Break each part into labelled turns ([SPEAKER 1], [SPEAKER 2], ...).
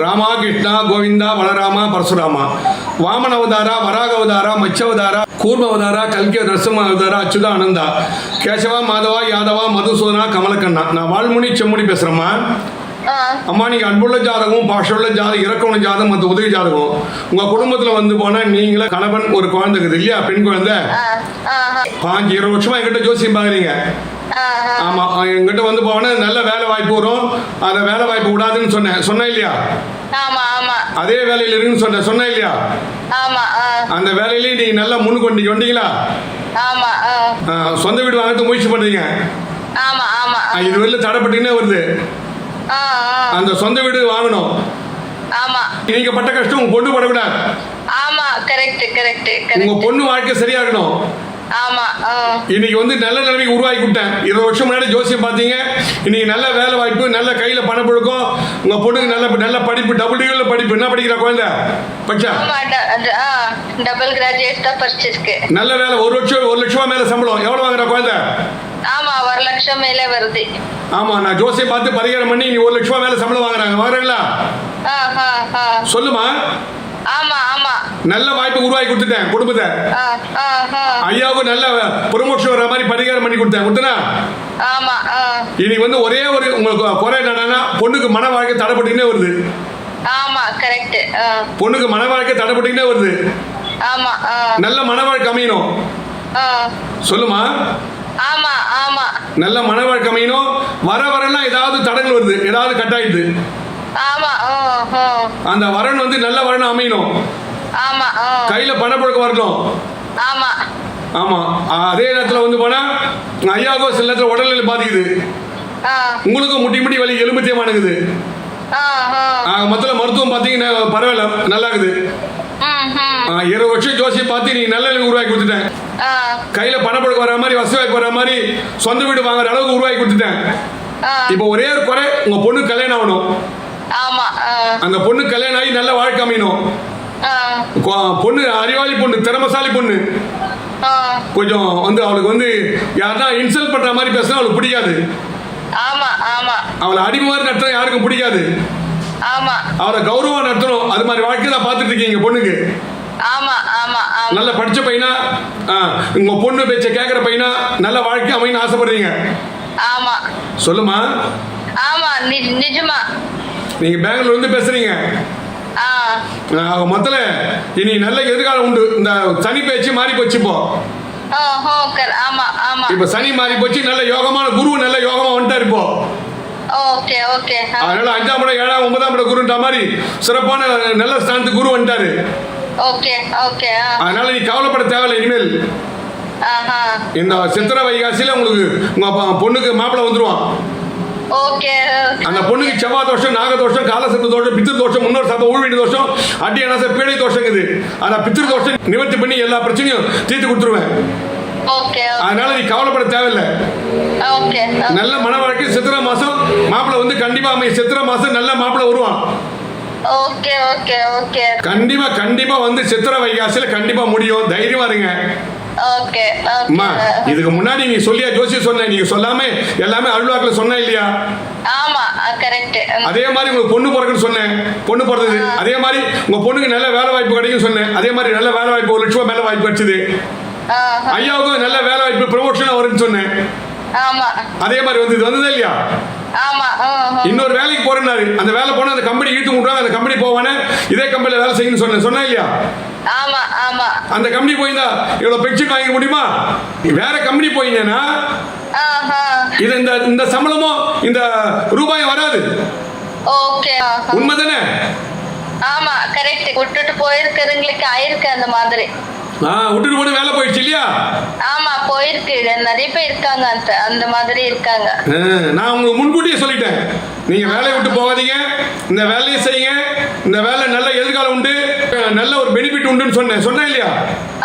[SPEAKER 1] ராமா கிருஷ்ணா கோவிந்தா பலராமா பரசுராமா. வாமன அவதாரா வராக அவதாரா மச்ச அவதாரா கூர்ம அவதாரா கல்கி நரசிம்ம அவதாரா அச்சுதா ஆனந்தா கேசவா மாதவா யாதவா மதுசூதனா கமலக்கண்ணா. நான் வாழ்மொழி செம்மொழி பேசுறேம்மா.
[SPEAKER 2] ஆ.
[SPEAKER 1] அம்மா நீங்க அன்புள்ள ஜாதகம் பாஷுள்ள ஜாதகம் இறக்கவுள்ள ஜாதகம் மற்ற உதவி ஜாதகம். உங்க குடும்பத்துல வந்து போனா நீங்களே கணவன் ஒரு குழந்தை இருக்குது இல்லையா? பெண் குழந்தை? பாஞ்சு இருபது வருஷமா என்கிட்ட ஜோசியம்
[SPEAKER 2] ஆ
[SPEAKER 1] ஆமா என்கிட்ட வந்து போனா நல்ல வேலை வாய்ப்பு வரும். அந்த வேலை வாய்ப்பு விடாதுன்னு சொன்னேன். சொன்னேன் இல்லையா?
[SPEAKER 2] ஆமா ஆமா.
[SPEAKER 1] அதே வேலையில இருக்குன்னு சொன்னேன். சொன்னேன் இல்லையா? அந்த வேலையிலேயே நீங்க நல்லா முன்னுக்கு வந்தீங்க வந்தீங்களா சொந்த வீடு வாங்கறதுக்கு முயற்சி பண்றீங்க.
[SPEAKER 2] ஆமா ஆமா
[SPEAKER 1] ஆ, இது வெளில தடைப்பட்டுக்கினே வருது. அந்த சொந்த வீடு வாங்கணும்.
[SPEAKER 2] ஆமா.
[SPEAKER 1] நீங்க பட்ட கஷ்டம் உங்க பொண்ணு படக்கூடாது.
[SPEAKER 2] ஆமா கரெக்ட் கரெக்ட்
[SPEAKER 1] உங்க பொண்ணு வாழ்க்கை சரியா இருக்கணும்
[SPEAKER 2] ஆமா
[SPEAKER 1] இன்னைக்கு வந்து நல்ல நிலைமைக்கு உருவாக்கி விட்டேன் இருபது வருஷம் முன்னாடி ஜோசியம் பார்த்தீங்க. இன்னைக்கு நல்ல வேலை வாய்ப்பு நல்ல கையில பணம் புழுக்கம் உங்க பொண்ணுக்கு நல்ல நல்ல படிப்பு டபுள் டிகிரில படிப்பு. என்ன படிக்கிற குழந்தை? பச்சா
[SPEAKER 2] டபுள் கிராஜுவேட் தான் படிச்சிருக்கு.
[SPEAKER 1] நல்ல வேலை ஒரு லட்சம் ஒரு லட்சமா மேல சம்பளம். எவ்வளவு வாங்குற குழந்தை?
[SPEAKER 2] ஆமா ஒரு லட்சம் மேலே வருது.
[SPEAKER 1] ஆமா நான் ஜோசியம் பார்த்து பரிகாரம் பண்ணி நீ ஒரு லட்ச ரூபா மேல சம்பளம் வாங்குறாங்க. வாங்குறாங்களா? சொல்லுமா?
[SPEAKER 2] ஆமா
[SPEAKER 1] நல்ல வாய்ப்பு உருவாக்கி கொடுத்துட்டேன் குடும்பத்தை. ஐயாவுக்கு நல்ல ப்ரொமோஷன் வர மாதிரி பரிகாரம் பண்ணி கொடுத்தேன் கொடுத்தனா?
[SPEAKER 2] ஆமா
[SPEAKER 1] இனி வந்து ஒரே ஒரு உங்களுக்கு குறை என்னன்னா பொண்ணுக்கு மன வாழ்க்கை தடைப்பட்டுக்கினே வருது.
[SPEAKER 2] ஆமா கரெக்ட்
[SPEAKER 1] பொண்ணுக்கு மன வாழ்க்கை தடைப்பட்டுக்கினே வருது.
[SPEAKER 2] ஆமா
[SPEAKER 1] நல்ல மன வாழ்க்கை அமையணும். சொல்லுமா?
[SPEAKER 2] ஆமா ஆமா.
[SPEAKER 1] நல்ல மன வாழ்க்கை அமையணும். வர வரலாம் ஏதாவது தடங்கள் வருது ஏதாவது கட்டாயிடுது.
[SPEAKER 2] ஆமா ஆ ஆ.
[SPEAKER 1] அந்த வரன் வந்து நல்ல வரன் அமையணும்.
[SPEAKER 2] ஆமா
[SPEAKER 1] கையில பணப்புழக்கம் வரணும்
[SPEAKER 2] ஆமா.
[SPEAKER 1] ஆமா. அதே நேரத்தில் வந்து போனா ஐயாவுக்கும் சில நேரத்தில் உடல்நிலை பாதிக்குது. உங்களுக்கும் முட்டி முட்டி வலி எலும்பு தேமானுக்குது மொத்தத்தில் மருத்துவம் பார்த்தீங்கன்னா பரவாயில்ல நல்லா இருக்குது இருபது வருஷம் ஜோசியை பார்த்து நீ நல்ல நிலைமை உருவாக்கி கொடுத்துட்டேன். கையில பணப்பழக்கம் வர மாதிரி வசதி வாய்ப்பு வர மாதிரி சொந்த வீடு வாங்குற அளவுக்கு உருவாக்கி கொடுத்துட்டேன். இப்போ ஒரே ஒரு குறை உங்க பொண்ணு கல்யாணம் ஆகணும். அந்த பொண்ணு கல்யாணம் ஆகி நல்ல வாழ்க்கை அமையணும். பொண்ணு அறிவாளி பொண்ணு திறமசாலி பொண்ணு. கொஞ்சம் வந்து அவளுக்கு வந்து யாருன்னா இன்சல்ட் பண்ற மாதிரி பேசினா அவளுக்கு பிடிக்காது.
[SPEAKER 2] ஆமா ஆமா.
[SPEAKER 1] அவளை அடிமை மாதிரி நடத்தினா யாருக்கும் பிடிக்காது.
[SPEAKER 2] ஆமா.
[SPEAKER 1] அவரை கௌரவம் நடத்தணும். அது மாதிரி வாழ்க்கை தான் பார்த்துட்டு இருக்கீங்க பொண்ணுக்கு.
[SPEAKER 2] ஆமா ஆமா
[SPEAKER 1] நல்ல படிச்ச பையனா? உங்க பொண்ணு பேச்ச கேட்குற பையனா? நல்ல வாழ்க்கை அமைன்னு ஆசைப்படுறீங்க.
[SPEAKER 2] ஆமா.
[SPEAKER 1] சொல்லுமா
[SPEAKER 2] ஆமா நிஜமா.
[SPEAKER 1] நீங்க பெங்களூர்ல இருந்து பேசுறீங்க. மொத்தல இனி நல்ல எதிர்காலம் உண்டு. இந்த சனி பேச்சு மாறி போச்சு இப்போ. இப்ப சனி மாறி போச்சு நல்ல யோகமான குரு நல்ல யோகமா வந்துட்டாரு இப்போ.
[SPEAKER 2] ஓகே ஓகே ஆ.
[SPEAKER 1] அதனால அஞ்சாம் இடம் ஏழாம் ஒன்பதாம் இடம் குருன்ற மாதிரி சிறப்பான நல்ல ஸ்தானத்துக்கு குரு வந்துட்டாரு.
[SPEAKER 2] ஓகே ஓகே ஆ.
[SPEAKER 1] அதனால நீ கவலைப்பட தேவையில்லை இனிமேல். இந்த சித்திர வைகாசியில உங்களுக்கு உங்க பொண்ணுக்கு மாப்பிள்ளை வந்துருவான். அந்த பொண்ணுக்கு செவ்வாய் தோஷம் நாக தோஷம் காலசர்ப்ப தோஷம் பித்திரு தோஷம் முன்னோர் சாப்ப ஊழ்வீடு தோஷம் அட்டியனாச பீடை தோஷம் இருக்குது. அந்த பித்திரு தோஷம் நிவர்த்தி பண்ணி எல்லா பிரச்சனையும் தீர்த்து கொடுத்துருவேன்.
[SPEAKER 2] ஓகே
[SPEAKER 1] அதனால நீ கவலைப்பட தேவையில்லை.
[SPEAKER 2] ஓகே
[SPEAKER 1] நல்ல மன வாழ்க்கை சித்திரை மாசம் மாப்பிள்ளை வந்து கண்டிப்பா அமையும். சித்திரை மாசம் நல்ல மாப்பிள்ளை வருவான்.
[SPEAKER 2] ஓகே ஓகே ஓகே
[SPEAKER 1] கண்டிப்பா கண்டிப்பா வந்து சித்திரை வைகாசியில கண்டிப்பா முடியும். தைரியமா இருங்க. அம்மா இதுக்கு முன்னாடி நீ சொல்லியா ஜோசி சொன்ன நீங்க சொல்லாம எல்லாமே அருள்வாக்குல சொன்ன இல்லையா?
[SPEAKER 2] ஆமா கரெக்ட்
[SPEAKER 1] அதே மாதிரி உங்களுக்கு பொண்ணு பிறக்குன்னு சொன்னேன் பொண்ணு பிறந்தது. அதே மாதிரி உங்க பொண்ணுக்கு நல்ல வேலை வாய்ப்பு கிடைக்கும் சொன்னேன். அதே மாதிரி நல்ல வேலை வாய்ப்பு ஒரு லட்ச ரூபாய் வேலை வாய்ப்பு கிடைச்சது. ஐயாவுக்கும் நல்ல வேலை வாய்ப்பு ப்ரொமோஷன் வரும்னு சொன்னேன்.
[SPEAKER 2] ஆமா.
[SPEAKER 1] அதே மாதிரி வந்து இது வந்ததா இல்லையா. இன்னொரு வேலைக்கு போறேன்னாரு. அந்த வேலை போனா அந்த கம்பெனி இழுத்து விட்றாங்க அந்த கம்பெனி போவானே இதே கம்பெனில வேலை செய்யணும்னு சொன்னேன். சொன்னேன் இல்லையா? அந்த கம்பெனி போயிருந்தா இவ்வளவு பென்ஷன் வாங்கிக்க முடியுமா? வேற கம்பெனி போயிருந்தேன்னா இது இந்த இந்த சம்பளமும் இந்த ரூபாயும் வராது. உண்மைதானே?
[SPEAKER 2] ஆமா கரெக்ட் விட்டுட்டு போயிருக்கிறவங்களுக்கு ஆயிருக்கு அந்த மாதிரி.
[SPEAKER 1] ஆ விட்டுட்டு போட்டு வேலை போயிடுச்சு இல்லையா?
[SPEAKER 2] ஆமா போயிருக்கு. நிறைய பேர் இருக்காங்க அந்த அந்த மாதிரி இருக்காங்க.
[SPEAKER 1] நான் உங்களுக்கு முன்கூட்டியே சொல்லிட்டேன். நீங்க வேலையை விட்டு போகாதீங்க. இந்த வேலையை செய்யுங்க. இந்த வேலை நல்ல எதிர்காலம் உண்டு. நல்ல ஒரு பெனிஃபிட் உண்டுன்னு சொன்னேன் சொன்னேன் இல்லையா?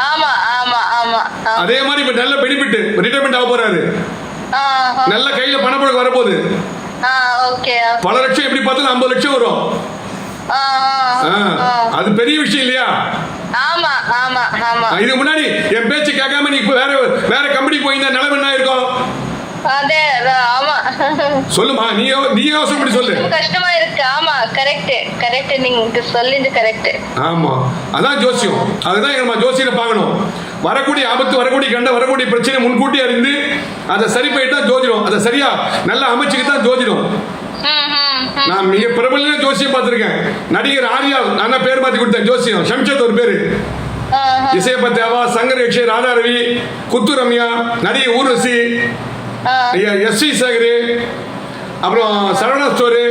[SPEAKER 2] ஆமா ஆமா ஆமா.
[SPEAKER 1] அதே மாதிரி இப்ப நல்ல பெனிஃபிட் ரிட்டைர்மெண்ட் ஆக போறாரு. நல்ல கையில பணப்பழக்கம் வரப்போகுது.
[SPEAKER 2] ஆ ஓகே.
[SPEAKER 1] பல லட்சம் எப்படி பார்த்தாலும் ஐம்பது லட்சம் வரும். அது பெரிய விஷயம் இல்லையா? இதுக்கு முன்னாடி என் பேச்சு கேட்காம நீ இப்ப வேற வேற கம்பெனி போயிருந்தா நிலைமை என்ன இருக்கும் சொல்லுமா நீ நீ யோசனை சொல்லு.
[SPEAKER 2] கஷ்டமா இருக்கு. ஆமா கரெக்ட் நீங்க சொல்லிது கரெக்ட்
[SPEAKER 1] ஆமா. அதான் ஜோசியம். அதுதான் நம்ம ஜோசியரை பார்க்கணும். வரக்கூடிய ஆபத்து வரக்கூடிய கண்ட வரக்கூடிய பிரச்சனை முன்கூட்டி அறிந்து அதை சரி பண்ணிட்டா ஜோதிடம் அதை சரியா நல்லா அமைச்சுக்கிட்டு தான் ஜோதிடம். நான் மிக பிரபல ஜோசியம் பார்த்திருக்கேன். நடிகர் ஆர்யா நான் தான் பேர் மாத்தி கொடுத்தேன். ஜோசியம். சம்சத் ஒரு பேரு. இசையப்ப தேவா சங்கர் யக்ஷே ராதா ரவி குத்து ரம்யா நடிகை ஊர்வசி. எஸ் வி சேகர் அப்புறம் சரவணா ஸ்டோரு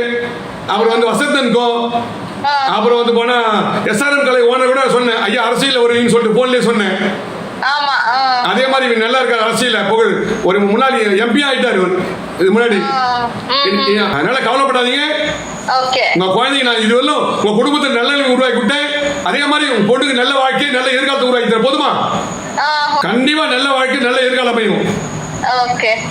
[SPEAKER 1] அப்புறம் வந்து வசந்தன் கோ. அப்புறம் வந்து போனா எஸ்ஆர்எம் கலை ஓனர் கூட சொன்னேன். ஐயா அரசியல் வருவீங்கன்னு சொல்லிட்டு போன்லயே சொன்னேன். அதே மாதிரி நல்லா இருக்காரு அரசியல புகழ். ஒரு முன்னாடி எம்பி ஆயிட்டாரு இவர். இது முன்னாடி. அதனால கவலைப்படாதீங்க. உங்க குழந்தைங்க நான் இதுவரையிலும் உங்க குடும்பத்தில் நல்ல நிலைமை உருவாக்கி விட்டேன் அதே மாதிரி உங்க பொண்ணுக்கு நல்ல வாழ்க்கை நல்ல எதிர்காலத்தை உருவாக்கி தரேன் போதுமா கண்டிப்பா நல்ல வாழ்க்கை நல்ல எதிர்காலம் அமையும்.